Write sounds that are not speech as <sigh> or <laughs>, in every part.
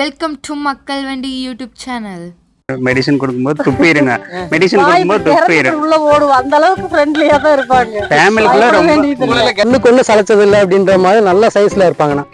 Welcome to மக்கள் வண்டி YouTube channel medicine கொடுக்கும்போது துப்பிடுங்க மெடிசன் கொடுக்கும்போது துப்பிடு உள்ள ஓடுவோம். அந்த அளவுக்கு ஃப்ரெண்ட்லியா தான் இருப்பாங்க. ஃபேமிலிக்குள்ள ரொம்ப. கண்ணுக்கு ஒண்ணு சளைச்சது இல்லை அப்படின்ற மாதிரி நல்ல சைஸ்ல இருப்பாங்கண்ணா.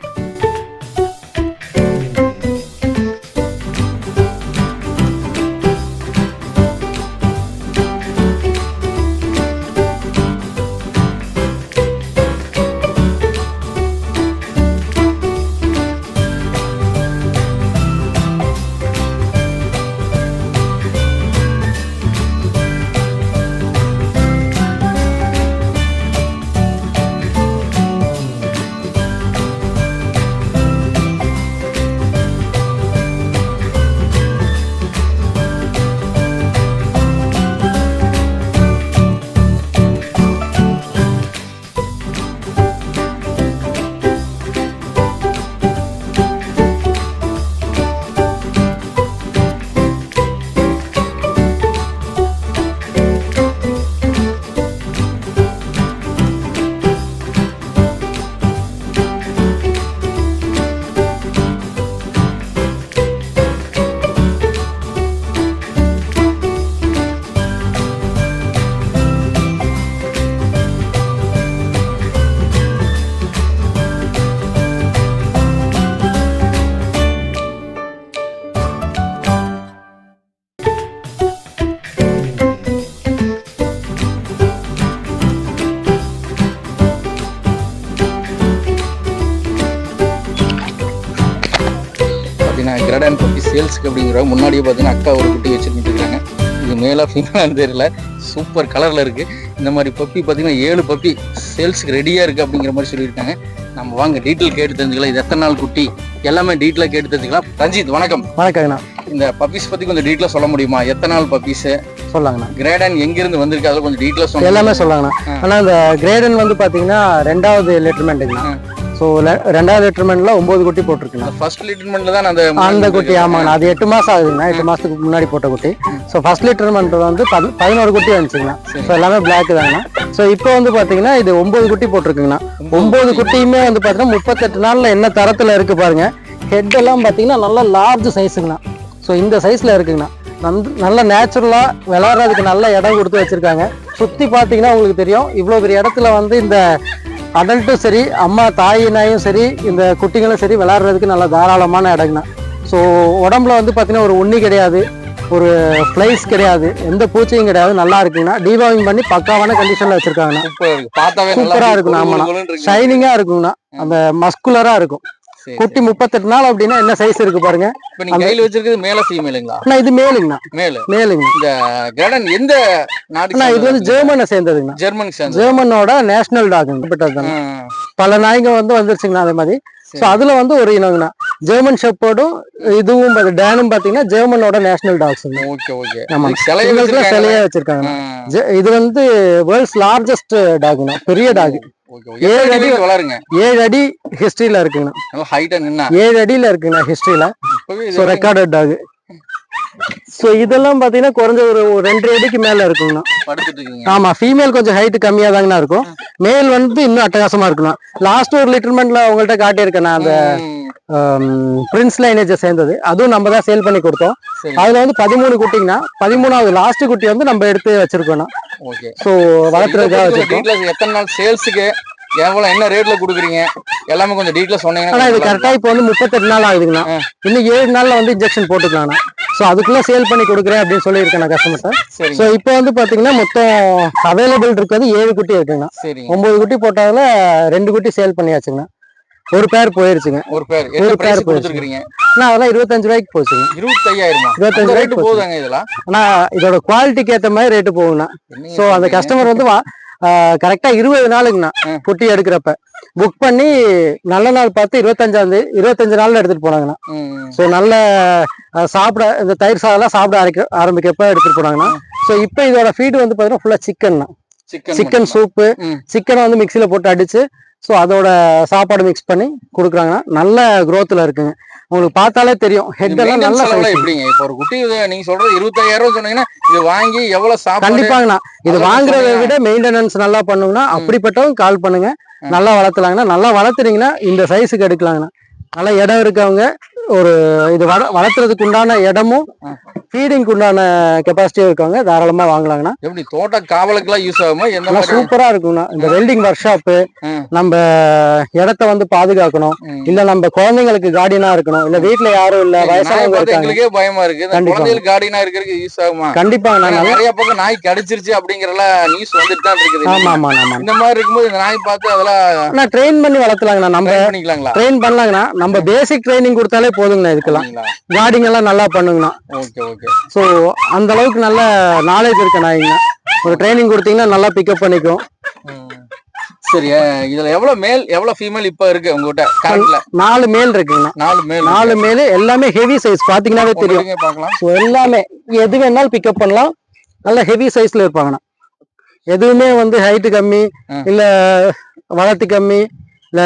சேல்ஸுக்கு அப்படிங்கிற முன்னாடியே பார்த்தீங்கன்னா அக்கா ஒரு குட்டி வச்சுட்டு இருக்காங்க. இது மேலா ஃபீமேலான்னு தெரியல. சூப்பர் கலரில் இருக்குது இந்த மாதிரி பப்பி பார்த்தீங்கன்னா ஏழு பப்பி சேல்ஸுக்கு ரெடியாக இருக்குது அப்படிங்கிற மாதிரி சொல்லியிருக்காங்க. நம்ம வாங்க டீட்டெயில் கேட்டு தெரிஞ்சுக்கலாம். இது எத்தனை நாள் குட்டி? எல்லாமே டீட்டெயிலாக கேட்டு தெரிஞ்சுக்கலாம். ரஞ்சித் வணக்கம். வணக்கங்கண்ணா இந்த பப்பீஸ் பற்றி கொஞ்சம் டீட்டெயிலாக சொல்ல முடியுமா? எத்தனை நாள் பப்பீஸு சொல்லாங்கண்ணா கிரேடன் எங்கேருந்து வந்திருக்கு? அதில் கொஞ்சம் டீட்டெயிலாக சொல்ல எல்லாமே சொல்லாங்கண்ணா ஆனா இந்த கிரேடன் வந்து பாத்தீங்கன்னா ரெண்டாவது லிட்டர்மெண்ட்டுங்கண்ணா ஸோ ரெண்டாவது லிட்டர்மெண்ட்ல ஒன்பது குட்டி போட்டிருக்குண்ணா ஃபர்ஸ்ட் லிட்டர்மெண்ட்ல தான் அந்த அந்த குட்டி ஆமாங்கண்ணா அது எட்டு மாசம் ஆகுதுங்கண்ணா எட்டு மாசத்துக்கு முன்னாடி போட்ட குட்டி. ஸோ ஃபர்ஸ்ட் லிட்டர்மெண்ட் வந்து பதி- பதினோரு குட்டி வந்துச்சுங்கண்ணா ஸோ எல்லாமே பிளாக் தாங்கண்ணா ஸோ இப்போ வந்து பாத்தீங்கன்னா இது ஒன்பது குட்டி போட்டிருக்குங்கண்ணா ஒன்பது குட்டியுமே வந்து பாத்தீங்கன்னா முப்பத்தெட்டு நாள்ல என்ன தரத்துல இருக்கு பாருங்க. ஹெட் எல்லாம் பாத்தீங்கன்னா நல்லா லார்ஜ் சைஸுங்கண்ணா ஸோ இந்த சைஸ்ல இருக்குங்கண்ணா நல்ல நேச்சுரலா விளையாடுறதுக்கு நல்ல இடம் கொடுத்து வச்சிருக்காங்க. சுத்தி பாத்தீங்கன்னா உங்களுக்கு தெரியும். இவ்வளோ பெரிய இடத்துல வந்து இந்த அடல்ட்டும் சரி அம்மா தாய் நாயும் சரி இந்த குட்டிங்களும் சரி விளையாடுறதுக்கு நல்ல தாராளமான இடங்கண்ணா. ஸோ உடம்புல வந்து பார்த்தீங்கன்னா ஒரு உண்ணி கிடையாது ஒரு ஃப்ளைஸ் கிடையாது எந்த பூச்சியும் கிடையாது நல்லா இருக்குங்கண்ணா. டீவாவிங் பண்ணி பக்காவான கண்டிஷனில் வச்சிருக்காங்கண்ணா. சூப்பரா இருக்கு பார்த்தாவே சூப்பரா இருக்குண்ணா ஆமாண்ணா. ஷைனிங்காக இருக்குங்கண்ணா. அந்த மஸ்குலராக இருக்கும். குட்டி முப்பத்தெட்டு நாள் அப்படின்னா என்ன சைஸ் இருக்கு பாருங்க? இப்போ நீங்க கையில வச்சிருக்கிறது மேல ஃபீமேலுங்களா அண்ணா இது மேலுங்கண்ணா. மேல. மேலுங்கண்ணா. இந்த கிரடன் எந்த நாட்டுக்கு இது வந்து ஜெர்மனை சேர்ந்ததுங்கண்ணா. சேர்ந்தது. ஜெர்மனோட நேஷனல் ஆ, பல நாய்ங்க வந்து வந்துருச்சுங்கண்ணா அதே மாதிரி. ஸோ அதுல வந்து ஒரு இனங்கண்ணா. ஜெர்மன் ஷெப்பர்டும் இதுவும் டேனும் பாத்தீங்கன்னா ஜெர்மனோட நேஷனல் டாக்ஸுங்க ஓகே ஓகே. ஆமா. இதுக்கு சிலையை வச்சிருக்காங்க. இது வந்து வேர்ல்ட்ஸ் லார்ஜஸ்ட் டாகுண்ணா பெரிய டாக். எத்தனை அடி வளருங்க? ஏழு அடி ஹிஸ்டரியில இருக்குங்கண்ணா. ஏழு அடியில இருக்குங்கண்ணா ஹிஸ்டரியில ஸோ ரெக்கார்டட் டாக் ஸோ இதெல்லாம் பாத்தீங்கன்னா குறைஞ்ச ஒரு ரெண்டு அடிக்கு மேல இருக்குங்கண்ணா. படுத்துட்டு இருக்கீங்க. ஆமா ஃபீமேல் கொஞ்சம் ஹைட் கம்மியா தாங்கண்ணா இருக்கும் மேல் வந்து இன்னும் அட்டகாசமா இருக்குண்ணா. லாஸ்ட் ஒரு லிட்டர்மெண்ட்ல உங்கள்ட்ட காட்டியிருக்கேன் நான் அந்த பிரின்ஸ் லைனேஜை சேர்ந்தது. அதுவும் நம்ம தான் சேல் பண்ணி கொடுத்தோம். அதுல வந்து பதிமூணு குட்டிங்கண்ணா பதிமூணாவது லாஸ்ட் குட்டி வந்து நம்ம எடுத்து வச்சிருக்கோம்ண்ணா ஓகே ஸோ வளர்த்துறதுக்காக வச்சிருக்கோம். எத்தனை நாள் சேல்ஸுக்கு எவ்வளவு என்ன ரேட்ல குடுக்குறீங்க? எல்லாமே கொஞ்சம் டீட்டெயிலா ஆனா இது சொன்னீங்கன்னா கரெக்டா இப்போ வந்து முப்பத்தெட்டு நாள் ஆகுதுங்கண்ணா. இன்னும் ஏழு நாள்ல வந்து இன்ஜெக்ஷன் போட்டுக்கலாம்ண்ணா ஸோ அதுக்குள்ள சேல் பண்ணி கொடுக்குறேன் அப்படின்னு சொல்லியிருக்கேன் நான் கஸ்டமர்கிட்ட ஸோ இப்போ வந்து பாத்தீங்கன்னா மொத்தம் அவைலபிள் இருக்கிறது ஏழு குட்டி இருக்குங்கண்ணா. ஒன்பது குட்டி போட்டதுல ரெண்டு குட்டி சேல் பண்ணியாச்சுங்கண்ணா. ஒரு பேர் போயிருச்சுங்க. ஒரு பேர் ஒரு. கொடுத்துருக்கீங்க ஆனா அதெல்லாம் இருபத்தஞ்சு ரூபாய்க்கு போச்சுங்க. இருபத்தையாயிரமா? இருபத்தஞ்சு ரூபாய்க்கு ரேட்டு போகுதாங்க இதெல்லாம்? ஆனா இதோட குவாலிட்டிக்கு ஏத்த மாதிரி ரேட்டு என்னங்க ஸோ அந்த? கஸ்டமர் வந்து கரெக்டா இருபது நாளுங்கண்ணா ம். குட்டி எடுக்கிறப்ப. புக் பண்ணி நல்ல நாள் பார்த்து இருபத்தஞ்சாம் தேதி இருபத்தஞ்சு நாள்ல எடுத்துட்டு போனாங்கண்ணா. ஸோ நல்ல சாப்பிட இந்த தயிர் சாதம்லாம் சாப்பிட ஆரம்பிக்க ஆரம்பிக்கிறப்ப எடுத்துட்டு போனாங்கண்ணா. ஸோ இப்போ இதோட ஃபீடு வந்து பார்த்தீங்கன்னா ஃபுல்லா சிக்கன் தான் சிக்கன் சூப்பு. சிக்கனை வந்து மிக்சியில போட்டு அடிச்சு ஸோ அதோட சாப்பாடு மிக்ஸ் பண்ணி கொடுக்குறாங்கன்னா நல்ல growthல இருக்குங்க உங்களுக்கு பார்த்தாலே தெரியும் ஹெட் எல்லாம் நல்ல. எப்படிங்க இப்போ ஒரு குட்டி நீங்க சொல்றது இருபத்தாயிரம் சொன்னீங்கன்னா இது வாங்கி எவ்வளவு சாப்பாடு கண்டிப்பாங்கண்ணா இது வாங்குறத. விட மெயின்டெனன்ஸ் நல்லா பண்ணுங்கன்னா அப்படிப்பட்டவங்க கால் பண்ணுங்க. நல்லா வளர்த்துலாங்கன்னா நல்லா வளர்த்துறீங்கன்னா இந்த சைஸுக்கு எடுக்கலாங்கண்ணா நல்லா இடம் இருக்கவங்க ஒரு இது வள வளர்த்துறதுக்கு உண்டான இடமும். ஃபீடிங்க்கு உண்டான கெப்பாசிட்டியும் இருக்கவங்க தாராளமா வாங்கலாங்கண்ணா. எப்படி தோட்ட காவலுக்குலாம் யூஸ் ஆகுமா? மாதிரி? சூப்பரா இருக்குங்கண்ணா. இந்த வெல்டிங் ஒர்க் ஷாப்பு. நம்ம இடத்த வந்து பாதுகாக்கணும். இல்ல நம்ம குழந்தைங்களுக்கு கார்டியனா இருக்கணும். இல்ல வீட்ல யாரும் இல்ல வயசானவங்க இருக்காங்க. பயமா இருக்கு. கண்டிப்பா. குழந்தைகளுக்கு கார்டினா இருக்கிறதுக்கு யூஸ் ஆகுமா? நல்லா நிறைய பக்கம் நாய் கடிச்சிருச்சு அப்படிங்கறலாம் நியூஸ் வந்துட்டு தான் இருக்குது. ஆமா ஆமா ஆமா இந்த மாதிரி இருக்கும்போது இந்த நாய் பார்த்து அதெல்லாம் நான் ட்ரெயின் பண்ணி வளர்த்தலாங்கண்ணா நம்ம பண்ணிக்கலாங்களா? ட்ரெயின் பண்ணலாங்கண்ணா. நம்ம பேசிக் ட்ரைனிங் கொடுத்தாலே போதுங்கண்ணா இதுக்கெல்லாம். கார்டிங் எல்லாம் நல்லா பண்ணுங்கண்ணா. Okay okay. ஸோ அந்த அளவுக்கு நல்ல நாலேஜ் இருக்க நாய்ங்க ஒரு ட்ரைனிங் கொடுத்தீங்கன்னா நல்லா பிக்கப் பண்ணிக்கும். சரி அஹ் இதுல எவ்வளவு மேல் எவ்வளவு ஃபீமேல் இப்ப இருக்கு உங்ககிட்ட? கரண்ட்ல நாலு மேல் இருக்குங்கண்ணா நாலு மேல் நாலு மேல் எல்லாமே ஹெவி சைஸ் பாத்தீங்கன்னாவே தெரியும். பார்க்கலாம். ஸோ எல்லாமே எது வேணாலும் பிக்கப் பண்ணலாம். நல்ல ஹெவி சைஸ்ல இருப்பாங்கண்ணா எதுவுமே வந்து ஹைட்டு கம்மி. இல்ல வளர்த்தி கம்மி இல்ல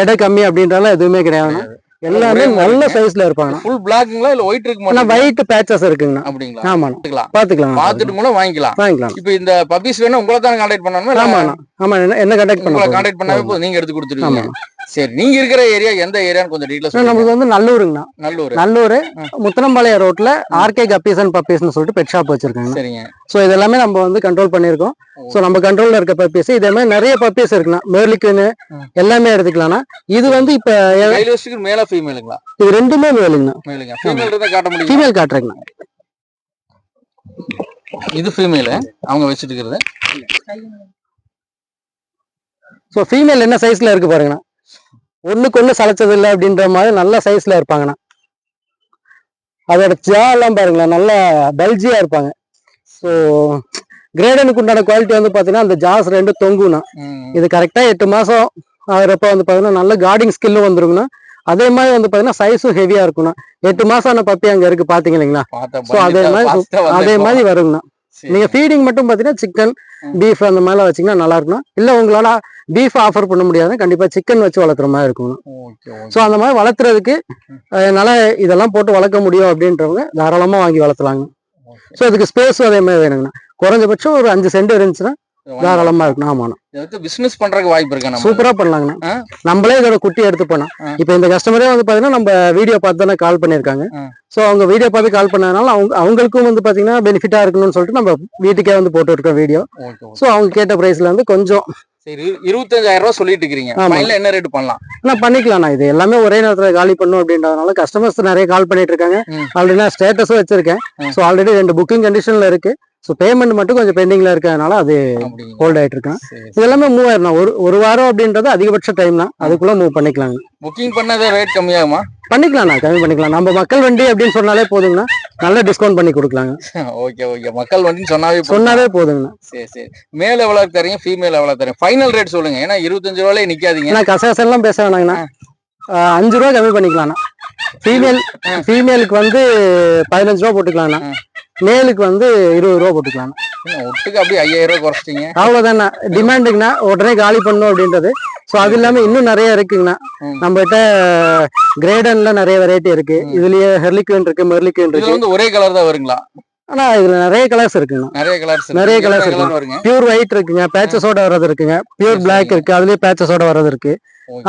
எடை கம்மி அப்படின்றலாம் எதுவுமே கிடையாதுண்ணா எல்லாமே நல்ல. சைஸ்ல இருப்பாங்கண்ணா. ஃபுல் பிளாக்குங்களா இல்ல ஒயிட் இருக்கு ஆனா மட்டும் ஒயிட் பேச்சஸ் இருக்குங்கண்ணா. அப்படிங்களா? ஆமாண்ணா. பாத்துக்கலாம் பாத்துக்கலாம் பாத்துட்டு கூட வாங்கிக்கலாம். வாங்கிக்கலாம். இப்போ இந்த பப்பீஸ் வேணும் உங்களை தான் கான்டாக்ட் பண்ணணுமா ஆமாண்ணா. ஆமா என்ன என்ன கண்டக்ட் உங்களை பண்ண கான்டாக்ட் பண்ணாவே போதும். நீங்க எடுத்து கொடுத்துருவீங்க. ஆமாண்ணா. சரி நீங்க இருக்கிற ஏரியா எந்த ஏரியான்னு கொஞ்சம் டீடைல்ஸ் நமக்கு வந்து நல்லூருங்கண்ணா. நல்லூர். நல்லூர். முத்தனம்பாளையம் ரோட்ல ஆர்கே கப்பீஸ் அண்ட் பப்பீஸ்னு சொல்லிட்டு பெட் ஷாப் வச்சிருக்காங்க சரிங்க. ஸோ இது எல்லாமே நம்ம வந்து கண்ட்ரோல் பண்ணியிருக்கோம். ஸோ நம்ம கண்ட்ரோல்ல இருக்க பப்பீஸ் இதே மாதிரி நிறைய பப்பீஸ் இருக்குண்ணா. மேர்லிக்குன்னு. எல்லாமே எடுத்துக்கலாம்னா இது வந்து இப்ப கையில் வச்சுக்கு மேல ஃபீமேலுங்களா இது ரெண்டுமே மேலுங்கண்ணா மேலுங்க ஃபீமேல் காட்ட முடியும்? ஃபீமேல் காட்டுறேங்கண்ணா. இது ஃபீமேல் அவங்க வச்சுட்டு இருக்கிறது ஸோ ஃபீமேல் என்ன சைஸ்ல இருக்கு பாருங்கண்ணா. ஒண்ணுக்கு ஒண்ணு சளைச்சது இல்லை அப்படின்ற மாதிரி நல்ல சைஸ்ல இருப்பாங்கண்ணா அதோட ஜா எல்லாம் பாருங்களேன் நல்ல பல்ஜியா இருப்பாங்க ஸோ கிரேடனுக்கு உண்டான குவாலிட்டி வந்து பாத்தீங்கன்னா அந்த ஜாஸ் ரெண்டு தொங்குண்ணா. இது கரெக்டா எட்டு மாசம் ஆகிறப்ப வந்து பாத்தீங்கன்னா நல்ல கார்டிங் ஸ்கில்லும் வந்துருங்கண்ணா அதே மாதிரி வந்து பாத்தீங்கன்னா சைஸும் ஹெவியா இருக்கும்ண்ணா எட்டு மாசம் ஆன பப்பி அங்க இருக்கு பாத்தீங்க இல்லைங்களா அதே மாதிரி அதே. மாதிரி வருங்கண்ணா. நீங்க ஃபீடிங் மட்டும் பாத்தீங்கன்னா சிக்கன். பீஃப் அந்த மாதிரிலாம் வச்சீங்கன்னா நல்லா இருக்கும் இல்ல உங்களால பீஃப் ஆஃபர் பண்ண முடியாது. கண்டிப்பா சிக்கன் வச்சு வளர்க்குற மாதிரி ஓகே ஸோ அந்த மாதிரி வளர்த்துறதுக்கு என்னால இதெல்லாம் போட்டு வளர்க்க முடியும் அப்படின்றவங்க தாராளமா வாங்கி வளர்த்தலாங்க. ஸோ அதுக்கு ஸ்பேஸும் அதே மாதிரி வேணுங்கண்ணா. குறைஞ்சபட்சம் ஒரு அஞ்சு சென்ட் இருந்துச்சுன்னா தாராளமா இருக்கணும் ஆமாண்ணா இதை வச்சு பிசினஸ் பண்றதுக்கு வாய்ப்பு இருக்கா நம்ம? சூப்பரா பண்ணலாங்கண்ணா? நம்மளே இதோட குட்டி எடுத்து போனோம். இப்போ இந்த கஸ்டமரே வந்து பாத்தீங்கன்னா நம்ம வீடியோ பார்த்து தானே கால் பண்ணியிருக்காங்க. ஸோ அவங்க வீடியோ பார்த்து கால் பண்ணதுனால அவங்க அவங்களுக்கும் வந்து பாத்தீங்கன்னா பெனிஃபிட்டா இருக்கணும்னு சொல்லிட்டு நம்ம வீட்டுக்கே வந்து போட்டு இருக்கோம் வீடியோ ஸோ அவங்க கேட்ட பிரைஸ்ல வந்து கொஞ்சம். சரி இருபத்தஞ்சாயிரம் ரூபாய் சொல்லிட்டு இருக்கிறீங்க. ஆமா. ஃபைனல் என்ன ரேட் பண்ணலாம்? நான் பண்ணிக்கலாம்ண்ணா. இது எல்லாமே ஒரே நேரத்துல காலி பண்ணும் அப்படின்றதுனால கஸ்டமர்ஸ் நிறைய கால் பண்ணிட்டு இருக்காங்க. ஆல்ரெடி நான் ஸ்டேட்டஸும் வச்சிருக்கேன். ஸோ ஆல்ரெடி ரெண்டு புக்கிங் கண்டிஷன்ல இருக்கு. ஸோ பேமெண்ட் மட்டும் கொஞ்சம் பெண்டிங்ல இருக்கறதுனால அது ஹோல்ட் ஆயிட்டு இருக்கேன் இது எல்லாமே மூவ் ஆயிரும் ஒரு ஒரு வாரம் அப்படின்றது அதிகபட்ச டைம் தான். அதுக்குள்ள மூவ் பண்ணிக்கலாங்க. புக்கிங் பண்ணாத ரேட் கம்மியாகுமா? பண்ணிக்கலாம்ண்ணா கம்மி பண்ணிக்கலாம். நம்ம மக்கள் வண்டி அப்படின்னு சொன்னாலே போதுங்கண்ணா. நல்ல டிஸ்கவுண்ட் பண்ணி கொடுக்கலாங்க. <laughs> ஓகே ஓகே மக்கள் வண்டின்னு சொன்னாவே. சொன்னாலே போதுங்கண்ணா. சரி சரி. மேல் எவ்வளவு தரீங்க? ஃபீமேல் எவ்வளவு தரீங்க? ஃபைனல் ரேட் சொல்லுங்க. ஏன்னா இருபத்தஞ்சு ரூபாயிலே நிக்காதீங்க. ஏன்னா கசாசெல்லாம் பேச வேணாங்கண்ணா. அஞ்சு ரூபா கம்மி பண்ணிக்கலாம்ண்ணா ஃபீமேல் ஃபீமேலுக்கு வந்து பதினஞ்சு ரூபா போட்டுக்கலாம்ண்ணா. மேலுக்கு வந்து இருபது ரூபா போட்டுக்கலாம்ண்ணா. என்ன, ஒட்டுக்கு அப்படியே ஐயாயிரம் ரூபாய் குறைச்சிட்டீங்க? அவ்வளவுதாண்ணா. டிமாண்டுங்கண்ணா உடனே காலி பண்ணும் அப்படின்றது. ஸோ அது இல்லாம இன்னும் நிறைய இருக்குங்கண்ணா. நம்ம கிட்ட கிரேடன்ல நிறைய வெரைட்டி இருக்கு. இதுலயே ஹெர்லிக்வின் இருக்கு மெர்லிக்வின் இருக்கு. வந்து ஒரே கலர் தான் வருங்களா? ஆனா இதுல நிறைய கலர்ஸ் இருக்குங்கண்ணா. நிறைய கலர்ஸ் நிறைய colours இருக்கு. பியூர் ஒயிட் இருக்குங்க. பேச்சஸோட வர்றது இருக்குங்க. பியூர் பிளாக் இருக்கு. அதுலயே பேச்சஸோட வர்றது இருக்கு.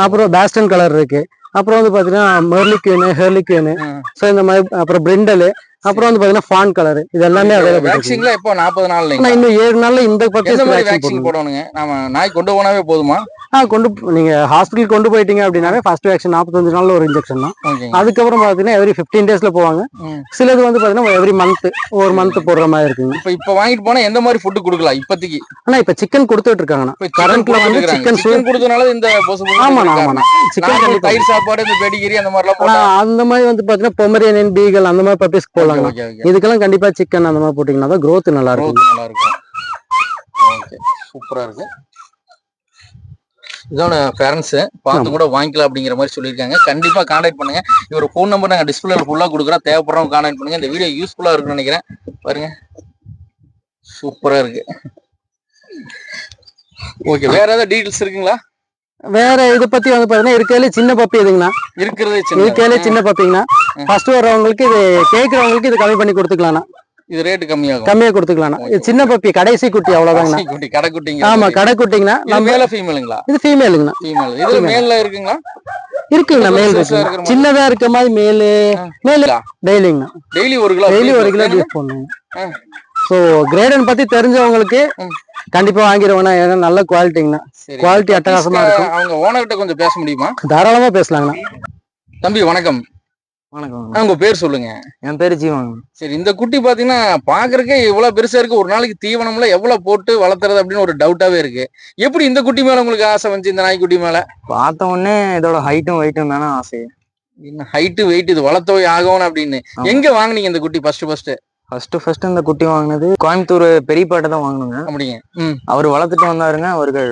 அப்புறம் பேஸ்டன் கலர் இருக்கு. அப்புறம் வந்து பாத்தீங்கன்னா மெர்லிக்வின் ஹெர்லிக்வின் ம். ஸோ இந்த மாதிரி அப்புறம் பிரிண்டல் அப்புறம் வந்து பாத்தீங்கன்னா ஃபான் கலர் இது எல்லாமே அவைலபிள் வேக்சின்ல எப்போ? நாற்பது நாள் ஆனா இல்லைங்களா இன்னும் ஏழு நாள்ல இந்த மாதிரி வேக்சின் போடணுங்க? நாம நாய் கொண்டு போனாவே போதுமா? ஆ கொண்டு போ- நீங்க ஹாஸ்பிட்டல் கொண்டு போயிட்டீங்க அப்படின்னாவே ஃபர்ஸ்ட் வேக்சின் நாற்பத்தஞ்சு நாள்ல ஒரு இன்ஜெக்ஷன் தான். அதுக்கப்புறம் பாத்தீங்கன்னா எவ்ரி ஃபிஃப்டீன் டேஸ்ல போவாங்க. சிலது வந்து பாத்தீங்கன்னா எவ்ரி மந்த் ஒரு மந்த் போடுற மாதிரி இருக்குங்க. இப்ப இப்ப வாங்கிட்டு போனா எந்த மாதிரி ஃபுட் கொடுக்கலாம் இப்போதைக்கு? ஆனா இப்ப சிக்கன் கொடுத்துட்டு இருக்காங்கண்ணா கரண்ட்ல வந்து சிக்கன் சிக்கன் கொடுத்தனால இந்த ஆமாண்ணா? ஆமாண்ணா. சிக்கன் தயிர் சாப்பாடு இந்த பெடிகிரி அந்த மாதிரிலாம் அந்த மாதிரி வந்து பாத்தீங்கன்னா பொமரியன் பீகல் அந்த மாதிரி பப்பீஸ் ஓகே இதுக்கெல்லாம் கண்டிப்பா சிக்கன் அந்த மாதிரி போட்டீங்கன்னா தான் growth நல்லா இருக்கும் நல்லா இருக்கும். ஓகே சூப்பரா இருக்கு. இதோட பேரண்ட்ஸ் பார்த்து கூட வாங்கிக்கலாம் அப்படிங்கிற மாதிரி சொல்லியிருக்காங்க. கண்டிப்பா கான்டாக்ட் பண்ணுங்க. இவர் ஃபோன் நம்பர் நாங்க டிஸ்பிளேல ஃபுல்லா கொடுக்குறோம். தேவைப்படுறவங்க கான்டாக்ட் பண்ணுங்க. இந்த வீடியோ யூஸ்ஃபுல்லா இருக்கும்னு நினைக்கிறேன். பாருங்க. சூப்பரா இருக்கு. ஓகே வேற ஏதாவது டீடைல்ஸ் இருக்குங்களா? வேற இதை பத்தி வந்து பாத்தீங்கன்னா இருக்கையில சின்ன பப்பி இதுங்கண்ணா இருக்கிறதே இருக்கையில சின்ன பப்பிங்கண்ணா ஃபர்ஸ்ட் வர்றவங்களுக்கு இது கேக்குறவங்களுக்கு இது கம்மி பண்ணி கொடுத்துக்கலாம்ண்ணா இது ரேட்டு கம்மியாகும். கம்மியா கொடுத்துக்கலாம்ண்ணா. இது சின்ன பப்பி கடைசி குட்டி அவ்வளவுதாங்கண்ணா. குட்டி கடைக்குட்டிங்க ஆமா கடை குட்டிங்கண்ணா. இது நம்ம மேல ஃபீமேலுங்களா இது ஃபீமேலுங்கண்ணா ஃபீமேல் இதுல மேல்ல இருக்குங்களா? இருக்குங்கண்ணா மேல் மாதிரி. சின்னதா இருக்க மாதிரி மேலு மேலு டெய்லிங்கண்ணா டெய்லி ஒரு கிலோ டெய்லி ஒரு கிலோ? பீஃப் பண்ணுங்க. ஸோ கிரேடன் பத்தி தெரிஞ்சவங்களுக்கு. கண்டிப்பா வாங்கிடுவேண்ணா ஏன்னா நல்ல குவாலிட்டிங்கண்ணா. குவாலிட்டி அட்டகாசமா இருக்கும். அவங்க ஓனர்கிட்ட கொஞ்சம் பேச முடியுமா? தாராளமா பேசலாங்கண்ணா. தம்பி வணக்கம். வணக்கம் உங்க பேர் சொல்லுங்க. என் பேரு ஜீவன் சரி இந்த குட்டி பாத்தீங்கன்னா பாக்குறதுக்கே இவ்வளவு பெருசா இருக்கு. ஒரு நாளைக்கு தீவனம்ல எவ்வளவு போட்டு வளர்த்துறது அப்படின்னு ஒரு டவுட்டாவே இருக்கு. எப்படி இந்த குட்டி மேல உங்களுக்கு ஆசை வந்துச்சு இந்த நாய்க்குட்டி மேல? பார்த்த உடனே இதோட ஹைட்டும் வெயிட்டும் தானே ஆசை. என்ன ஹைட்டு வெயிட் இது வளர்த்தோய் ஆகணும் அப்படின்னு. எங்க வாங்குனீங்க இந்த குட்டி ஃபர்ஸ்ட் ஃபர்ஸ்ட் ஃபர்ஸ்ட் ஃபர்ஸ்ட் இந்த குட்டி வாங்கினது கோயம்புத்தூர் பெரியப்பாட்டை தான் வாங்கினுங்க. அப்படிங்க. ம். அவர் வளர்த்துட்டு வந்தாருங்க. அவருக்கு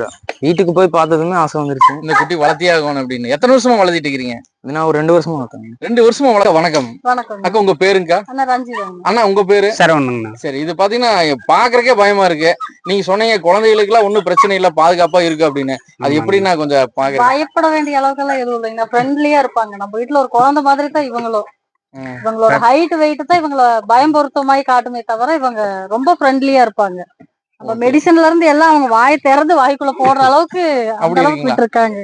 வீட்டுக்கு போய் பார்த்ததுமே ஆசை வந்துருச்சு. இந்த குட்டி வளர்த்தியே ஆகணும் அப்படின்னு. எத்தனை வருஷமா வளர்த்திட்டு இருக்கிறீங்க? இது நான் ஒரு ரெண்டு வருஷமா வளர்த்தேங்க. ரெண்டு வருஷமா வளர்க்க வணக்கம். வணக்கம். அக்கா உங்க பேருங்கக்கா அண்ணா ரஞ்சிதாங்க. அண்ணா உங்க பேரு? சரவணங்கண்ணா சரி இது பாத்தீங்கன்னா பாக்குறக்கே பயமா இருக்கு. நீங்க சொன்னீங்க குழந்தைகளுக்கு எல்லாம் ஒண்ணும் பிரச்சனை இல்ல பாதுகாப்பா இருக்கு அப்படின்னு. அது எப்படி நான் கொஞ்சம் பாக்குறேன் பயப்பட வேண்டிய அளவுக்கு எல்லாம் எதுவும் இல்லைங்க. ஃப்ரெண்ட்லியா இருப்பாங்க. நம்ம வீட்டுல ஒரு குழந்தை மாதிரி தான் இவங்களும். இவங்களோட ஹைட் வெயிட் தான் இவங்கள பயம் பொருத்தமாய் காட்டுமே தவிர இவங்க ரொம்ப ஃப்ரெண்ட்லியா இருப்பாங்க. நம்ம மெடிசன்ல இருந்து எல்லாம் அவங்க வாயை திறந்து வாய்க்குள்ள போடுற அளவுக்கு அப்படி அளவுக்கு இருக்காங்க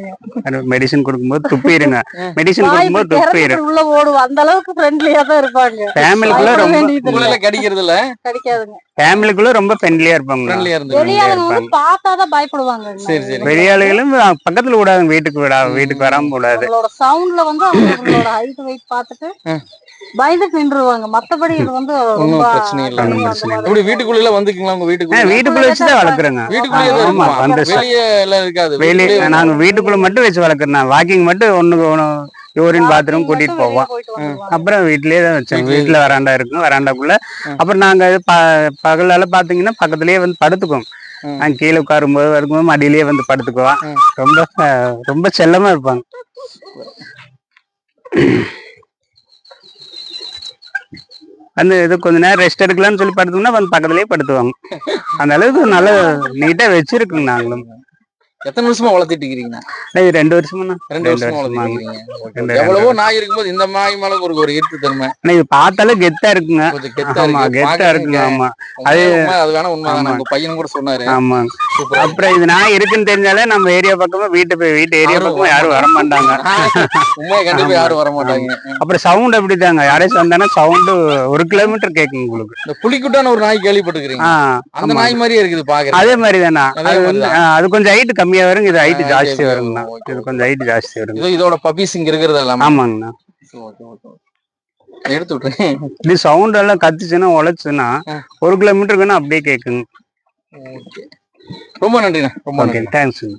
மெடிசன் கொடுக்கும்போது துப்பிடுங்க மெடிசன் <laughs> கொடுக்கும்போது திறந்து உள்ள ஓடுவோம். அந்த அளவுக்கு ஃப்ரெண்ட்லியா தான் இருப்பாங்க. ஃபேமிலிக்குள்ள ரொம்ப கடிக்கிறது இல்ல. கிடைக்காதுங்க. ஃபேமிலிக்குள்ள ரொம்ப ஃப்ரெண்ட்லியா இருப்பாங்க. ஃப்ரெண்ட்லியா இருந்து வெளி ஆளுங்க வந்து பார்த்தாதான் பயப்படுவாங்க சரி, சரி. வெளி ஆளுகளும் பக்கத்துல விடாது வீட்டுக்கு விடா வீட்டுக்கு வராம விடாது. அவங்களோட சவுண்ட்ல வந்து அவங்க அவங்களோட ஹைட் வெயிட் பார்த்துட்டு. பயந்துட்டு நின்றுவாங்க மத்தபடி இது வந்து <laughs> ரொம்ப பிரச்சனை இல்ல. அந்த பிரச்சனை மாதிரி எப்படி வீட்டுக்குள்ள எல்லாம் வந்துக்குங்களா உங்க வீட்டுக்குள்ள? வளர்க்குறேங்க ஆமா? வந்து இருக்காது. வெளியே நாங்க வீட்டுக்குள்ள மட்டும் வச்சு வளர்க்குறேன். வாக்கிங் மட்டும் ஒண்ணுக்கு ஒன்று யூரின் பாத்ரூம் கூட்டிட்டு போவோம். அப்புறம் வீட்லயே தான் வச்சோம் வீட்டுல வராண்டா இருக்கும் வராண்டாக்குள்ள. அப்புறம் நாங்க பகலால பாத்தீங்கன்னா பக்கத்துலயே வந்து படுத்துக்குவோம். ம். நாங்க கீழே உட்காரும்போது வரும்போது மடியிலேயே வந்து படுத்துக்குவோம். ரொம்ப ரொம்ப செல்லமா இருப்பாங்க. வந்து இது கொஞ்ச நேரம் ரெஸ்ட் எடுக்கலாம்னு சொல்லி படுத்தோம்னா வந்து பக்கத்துலயே படுத்துவாங்க. அந்த அளவுக்கு நல்ல நீட்டா வச்சிருக்கோங்க நாங்களும். எத்தனை வருஷமா வளர்த்திட்டு இது ரெண்டு வருஷமா ரெண்டு வருஷமா வளர்த்திட்டு இருக்கீங்க. எவ்வளவோ நாய் இருக்கும்போது இந்த நாய் மேல ஒரு ஒரு ஈர்ப்பு தன்மை இது பார்த்தாலே கெத்தா இருக்குங்க. கெத்தா இருக்குங்க ஆமா. அது அது- வேணா உண்மைதான். உங்க பையனும் கூட சொன்னாரு. ஆமா. அப்புறம் இது நான் இருக்குன்னு தெரிஞ்சாலே நம்ம ஏரியா பக்கமா வீட்டு போய் வீட்டு ஏரியா பக்கமா யாரும் வர மாட்டாங்க. <laughs> உண்மையை கண்டிப்பா. யாரும் வர மாட்டாங்க. அப்புறம் சவுண்ட் அப்படிதாங்க யாராச்சும் வந்தாங்கன்னா சவுண்டு ஒரு கிலோமீட்டர் கேட்கும் உங்களுக்கு. இந்த புலிக்குட்டான ஒரு நாய் கேள்விப்பட்டிருக்கீங்க அந்த. நாய் மாதிரியே இருக்குது பாக்குறது அதே மாதிரி தானா அதே கொஞ்சம் ஹைட் கம்மியா வருங்க இது ஹைட் ஜாஸ்தி வருங்கண்ணா. இது. கொஞ்சம் ஹைட் ஜாஸ்தி வருங்க. இதோ இதோட பப்பீஸ் இங்க இருக்கிறது எல்லாமே? ஆமாங்கண்ணா. எடுத்து விட்டுறேன் இது சவுண்ட் எல்லாம் கத்துச்சுன்னா உழைச்சுன்னா. ஒரு கிலோமீட்டருக்குன்னா அப்படியே கேட்குங்க ஓகே. ரொம்ப நன்றிண்ணா ரொம்ப நன்றி ஓகே தேங்க்ஸுங்க